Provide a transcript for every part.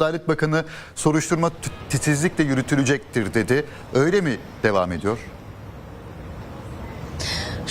Adalet Bakanı soruşturma titizlikle yürütülecektir dedi. Öyle mi devam ediyor?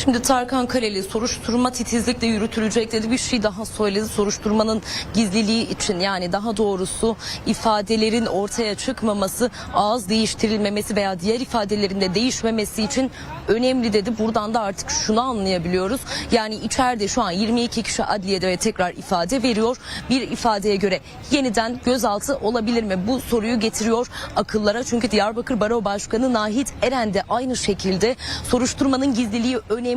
Şimdi Tarkan Kaleli soruşturma titizlikle yürütülecek dedi bir şey daha söyledi. Soruşturmanın gizliliği için yani daha doğrusu ifadelerin ortaya çıkmaması, ağız değiştirilmemesi veya diğer ifadelerin de değişmemesi için önemli dedi. Buradan da artık şunu anlayabiliyoruz. Yani içeride şu an 22 kişi adliyede ve tekrar ifade veriyor. Bir ifadeye göre yeniden gözaltı olabilir mi? Bu soruyu getiriyor akıllara. Çünkü Diyarbakır Baro Başkanı Nahit Eren de aynı şekilde soruşturmanın gizliliği önemli.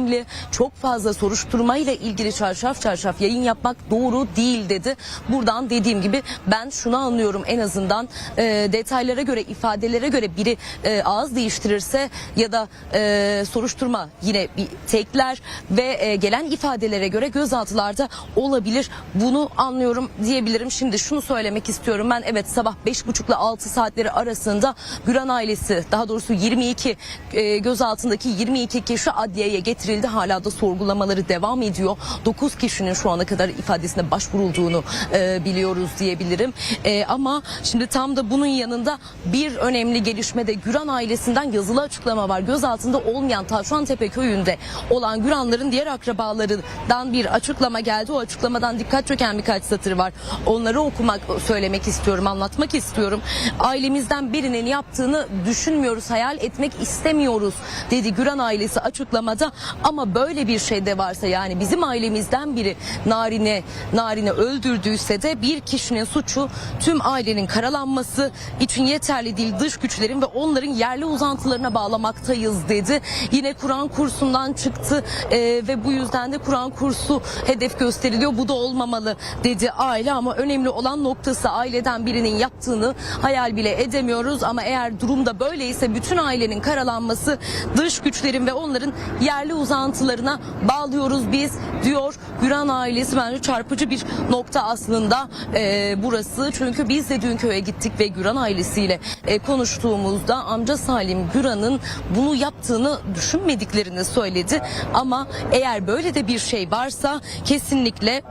Çok fazla soruşturmayla ilgili çarşaf çarşaf yayın yapmak doğru değil dedi. Buradan dediğim gibi ben şunu anlıyorum en azından e, detaylara göre ifadelere göre biri e, ağız değiştirirse ya da e, soruşturma yine bir tekler ve e, gelen ifadelere göre gözaltılarda olabilir. Bunu anlıyorum diyebilirim. Şimdi şunu söylemek istiyorum. Ben evet sabah 5.30 ile 6 saatleri arasında Güran ailesi daha doğrusu 22 e, gözaltındaki 22 kişi adliyeye getirildi. Hala da sorgulamaları devam ediyor. 9 kişinin şu ana kadar ifadesine başvurulduğunu e, biliyoruz diyebilirim. E, ama şimdi tam da bunun yanında bir önemli gelişme de Güran ailesinden yazılı açıklama var. Gözaltında olmayan Tavşantepe köyünde olan Güranların diğer akrabalarından bir açıklama geldi. O açıklamadan dikkat çeken birkaç satır var. Onları okumak, söylemek istiyorum, anlatmak istiyorum. Ailemizden birinin yaptığını düşünmüyoruz, hayal etmek istemiyoruz dedi Güran ailesi açıklamada. Ama böyle bir şey de varsa yani bizim ailemizden biri Narin'i Narin'i öldürdüyse de bir kişinin suçu tüm ailenin karalanması için yeterli değil dış güçlerin ve onların yerli uzantılarına bağlamaktayız dedi. Yine Kur'an kursundan çıktı e, ve bu yüzden de Kur'an kursu hedef gösteriliyor. Bu da olmamalı dedi aile ama önemli olan noktası aileden birinin yaptığını hayal bile edemiyoruz ama eğer durumda böyleyse bütün ailenin karalanması dış güçlerin ve onların yerli uzantılarına bağlıyoruz biz diyor Güran ailesi. Bence çarpıcı bir nokta aslında e, burası. Çünkü biz de dün köye gittik ve Güran ailesiyle e, konuştuğumuzda amca Salim Güran'ın bunu yaptığını düşünmediklerini söyledi. Ama eğer böyle de bir şey varsa kesinlikle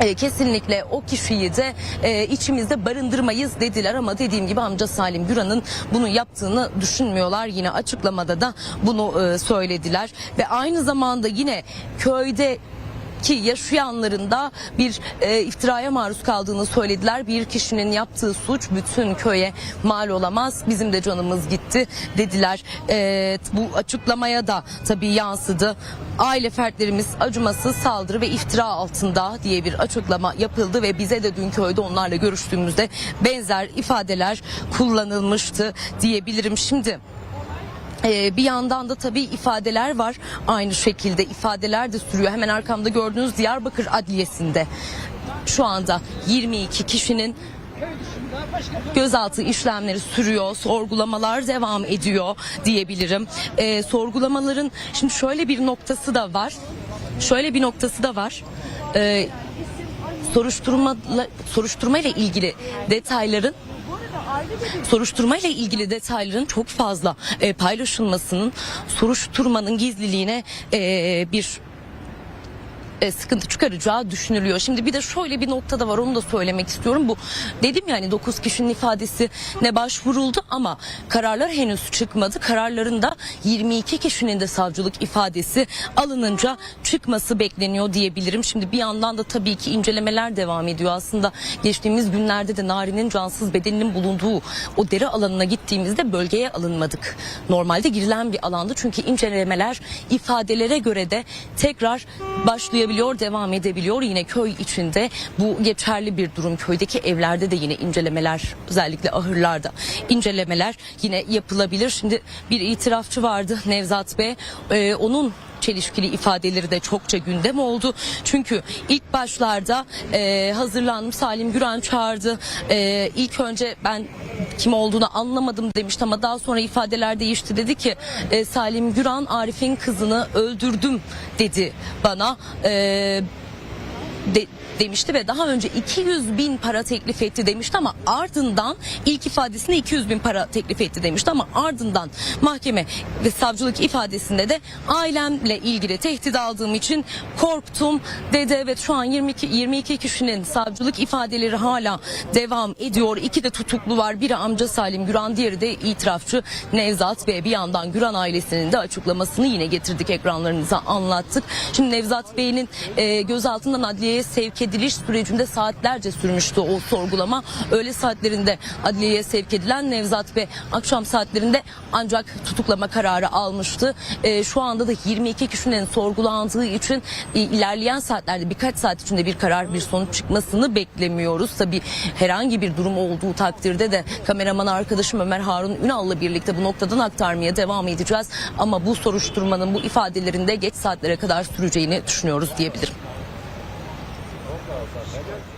e, kesinlikle o kişiyi de e, içimizde barındırmayız dediler ama dediğim gibi amca Salim Güran'ın bunu yaptığını düşünmüyorlar. Yine açıklamada da bunu e, söylediler ve aynı zamanda yine köyde ki yaşayanların da bir e, iftiraya maruz kaldığını söylediler. Bir kişinin yaptığı suç bütün köye mal olamaz. Bizim de canımız gitti dediler. E, bu açıklamaya da tabii yansıdı. Aile fertlerimiz acımasız saldırı ve iftira altında diye bir açıklama yapıldı ve bize de dün köyde onlarla görüştüğümüzde benzer ifadeler kullanılmıştı diyebilirim. Şimdi ee, bir yandan da tabii ifadeler var. Aynı şekilde ifadeler de sürüyor. Hemen arkamda gördüğünüz Diyarbakır Adliyesi'nde şu anda 22 kişinin gözaltı işlemleri sürüyor, sorgulamalar devam ediyor diyebilirim. Ee, sorgulamaların şimdi şöyle bir noktası da var. Şöyle bir noktası da var. Ee, soruşturma soruşturma ile ilgili detayların soruşturma ile ilgili detayların çok fazla e, paylaşılmasının soruşturmanın gizliliğine e, bir e, sıkıntı çıkaracağı düşünülüyor. Şimdi bir de şöyle bir nokta da var onu da söylemek istiyorum. Bu dedim yani 9 kişinin ifadesi ne başvuruldu ama kararlar henüz çıkmadı. Kararlarında 22 kişinin de savcılık ifadesi alınınca çıkması bekleniyor diyebilirim. Şimdi bir yandan da tabii ki incelemeler devam ediyor. Aslında geçtiğimiz günlerde de Nari'nin cansız bedeninin bulunduğu o deri alanına gittiğimizde bölgeye alınmadık. Normalde girilen bir alandı çünkü incelemeler ifadelere göre de tekrar başlayabiliyor, devam edebiliyor. Yine köy içinde bu geçerli bir durum. Köydeki evlerde de yine incelemeler özellikle ahırlarda incelemeler yine yapılabilir. Şimdi bir itirafçı vardı Nevzat Bey. Ee, onun çelişkili ifadeleri de çokça gündem oldu. Çünkü ilk başlarda e, hazırlandım Salim Güran çağırdı. E, ilk önce ben kim olduğunu anlamadım demişti ama daha sonra ifadeler değişti. Dedi ki e, Salim Güran Arif'in kızını öldürdüm dedi bana. E, de, demişti ve daha önce 200 bin para teklif etti demişti ama ardından ilk ifadesinde 200 bin para teklif etti demişti ama ardından mahkeme ve savcılık ifadesinde de ailemle ilgili tehdit aldığım için korktum dedi. Evet şu an 22 22 kişinin savcılık ifadeleri hala devam ediyor. İki de tutuklu var. Biri amca Salim Güran, diğeri de itirafçı Nevzat Bey. Bir yandan Güran ailesinin de açıklamasını yine getirdik ekranlarınıza anlattık. Şimdi Nevzat Bey'in e, gözaltından adliyeye sevk ediliş sürecinde saatlerce sürmüştü o sorgulama. Öğle saatlerinde adliyeye sevk edilen Nevzat Bey akşam saatlerinde ancak tutuklama kararı almıştı. E, şu anda da 22 kişinin sorgulandığı için e, ilerleyen saatlerde birkaç saat içinde bir karar bir sonuç çıkmasını beklemiyoruz. Tabi herhangi bir durum olduğu takdirde de kameraman arkadaşım Ömer Harun Ünal'la birlikte bu noktadan aktarmaya devam edeceğiz. Ama bu soruşturmanın bu ifadelerinde geç saatlere kadar süreceğini düşünüyoruz diyebilirim da alsan.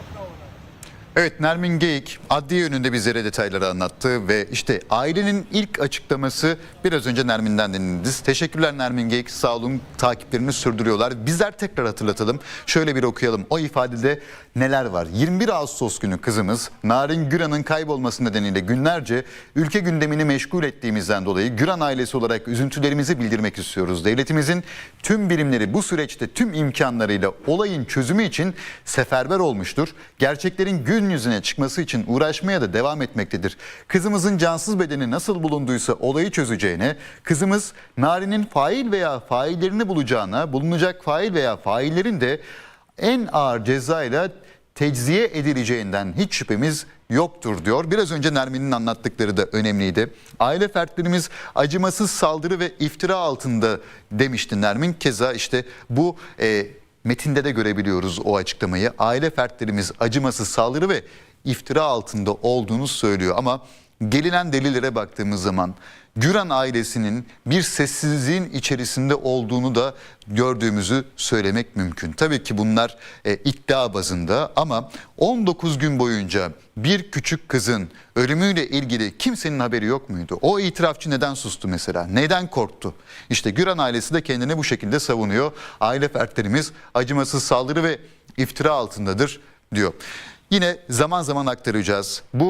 Evet Nermin Geyik adliye önünde bizlere detayları anlattı ve işte ailenin ilk açıklaması biraz önce Nermin'den dinlediniz. Teşekkürler Nermin Geyik sağ olun takiplerini sürdürüyorlar. Bizler tekrar hatırlatalım şöyle bir okuyalım o ifadede neler var. 21 Ağustos günü kızımız Narin Güran'ın kaybolması nedeniyle günlerce ülke gündemini meşgul ettiğimizden dolayı Güran ailesi olarak üzüntülerimizi bildirmek istiyoruz. Devletimizin tüm birimleri bu süreçte tüm imkanlarıyla olayın çözümü için seferber olmuştur. Gerçeklerin gün yüzüne çıkması için uğraşmaya da devam etmektedir. Kızımızın cansız bedeni nasıl bulunduysa olayı çözeceğine, kızımız Narin'in fail veya faillerini bulacağına, bulunacak fail veya faillerin de en ağır cezayla tecziye edileceğinden hiç şüphemiz yoktur diyor. Biraz önce Nermin'in anlattıkları da önemliydi. Aile fertlerimiz acımasız saldırı ve iftira altında demişti Nermin. Keza işte bu e, metinde de görebiliyoruz o açıklamayı. Aile fertlerimiz acımasız saldırı ve iftira altında olduğunu söylüyor ama gelinen delillere baktığımız zaman Güran ailesinin bir sessizliğin içerisinde olduğunu da gördüğümüzü söylemek mümkün. Tabii ki bunlar e, iddia bazında ama 19 gün boyunca bir küçük kızın ölümüyle ilgili kimsenin haberi yok muydu? O itirafçı neden sustu mesela? Neden korktu? İşte Güran ailesi de kendini bu şekilde savunuyor. Aile fertlerimiz acımasız saldırı ve iftira altındadır diyor. Yine zaman zaman aktaracağız. Bu